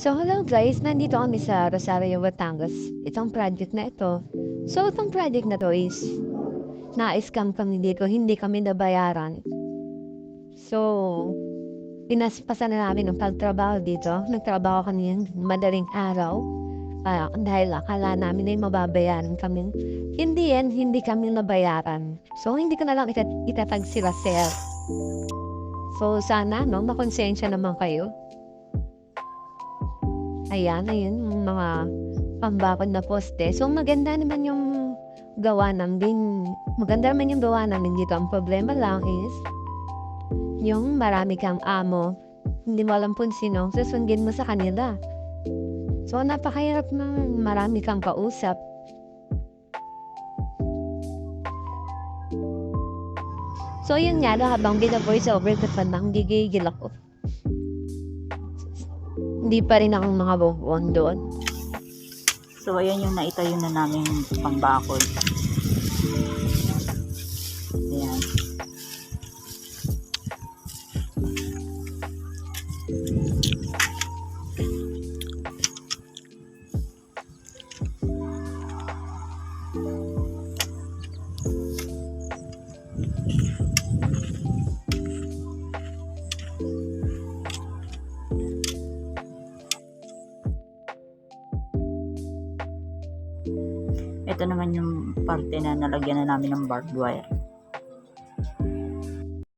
So hello guys, nandito kami sa Rosario, Batangas. Itong project na ito. So itong project na to is na-scam kami dito, hindi kami nabayaran. So, pinaspasan na namin ng pagtrabaho dito. Nagtrabaho kami ng madaling araw. Ah, dahil akala namin ay mababayaran kami. Hindi yan, hindi kami nabayaran. So, hindi ko na lang itat itatag sila sir. So, sana, no, makonsensya naman kayo. Ayan, ayun, mga pambakod na poste. So, maganda naman yung gawa namin. Maganda naman yung gawa namin dito. Ang problema lang is, yung marami kang amo, hindi mo alam kung sino, susundin mo sa kanila. So, napakahirap na marami kang kausap. So, yun nga, habang bina-voice over ko pa nang gigigil ako. Hindi pa rin akong mga bubuon doon. So, ayan yung naitayo na namin pambakod. Ayan. Ito naman yung parte na nalagyan na namin ng barbed wire.